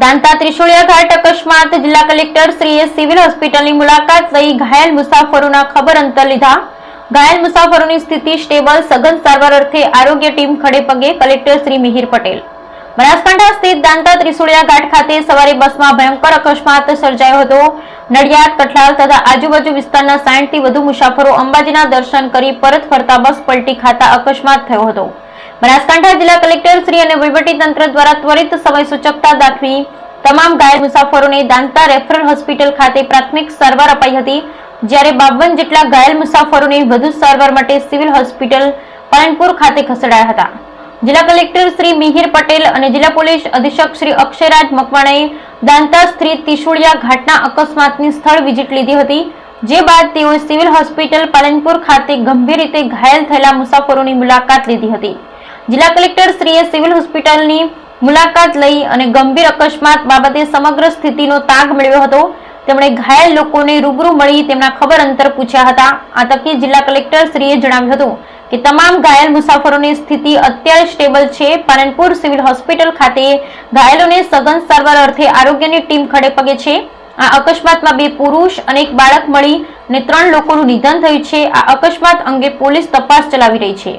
દાંતા ત્રિશુળિયા ઘાટ અકસ્માત, જિલ્લા કલેક્ટર શ્રીએ સિવિલ હોસ્પિટલની મુલાકાત લઈ ઘાયલ મુસાફરોના ખબર અંતર લીધા. ઘાયલ મુસાફરોની સ્થિતિ સ્ટેબલ, સઘન સારવાર અર્થે આરોગ્ય ટીમ ખડે પગે કલેક્ટર શ્રી મિહિર પટેલ. બનાસકાંઠા સ્થિત દાંતા ત્રિશુળિયા ઘાટ ખાતે સવારે બસમાં ભયંકર અકસ્માત સર્જાયો હતો. નડિયાદ, કઠલાલ તથા આજુબાજુ વિસ્તારના સાઠથી વધુ મુસાફરો અંબાજીના દર્શન કરી પરત ફરતા બસ પલટી ખાતા અકસ્માત થયો હતો. બનાસકાંઠા જિલ્લા કલેક્ટર શ્રી અને તંત્ર દ્વારા ત્વરિત સમય સૂચકતા દાખવી તમામ ઘાયલ મુસાફરોને દાંતા રેફરલ હોસ્પિટલ ખાતે પ્રાથમિક સારવાર અપાઈ હતી. જ્યારે બાવન જેટલા ઘાયલ મુસાફરોને વધુ સારવાર માટે સિવિલ હોસ્પિટલ પાલનપુર ખાતે ખસેડાયા હતા. જિલ્લા કલેક્ટર શ્રી મિહિર પટેલ અને જિલ્લા પોલીસ અધિક્ષક શ્રી અક્ષયરાજ મકવાણાએ દાંતા સ્ત્રી તિશુળિયા ઘાટના અકસ્માતની સ્થળ વિઝિટ લીધી હતી, જે બાદ તેઓએ સિવિલ હોસ્પિટલ પાલનપુર ખાતે ગંભીર રીતે ઘાયલ થયેલા મુસાફરોની મુલાકાત લીધી હતી. જિલ્લા કલેક્ટર શ્રીએ સિવિલ હોસ્પિટલની મુલાકાત લઈ અને ગંભીર અકસ્માત બાબતે સમગ્ર સ્થિતિનો તાગ મેળવ્યો હતો. તેમણે ઘાયલ લોકોને રૂબરૂ મળી તેમના ખબર અંતર પૂછ્યા હતા. આ તકે જિલ્લા કલેક્ટર શ્રીએ જણાવ્યું હતું કે તમામ ઘાયલ મુસાફરોની સ્થિતિ અત્યારે સ્ટેબલ છે. પાલનપુર સિવિલ હોસ્પિટલ ખાતે ઘાયલોને સઘન સારવાર અર્થે આરોગ્યની ટીમ ખડે પગે છે. આ અકસ્માતમાં બે પુરુષ અને એક બાળક મળી અને ત્રણ લોકોનું નિધન થયું છે. આ અકસ્માત અંગે પોલીસ તપાસ ચલાવી રહી છે.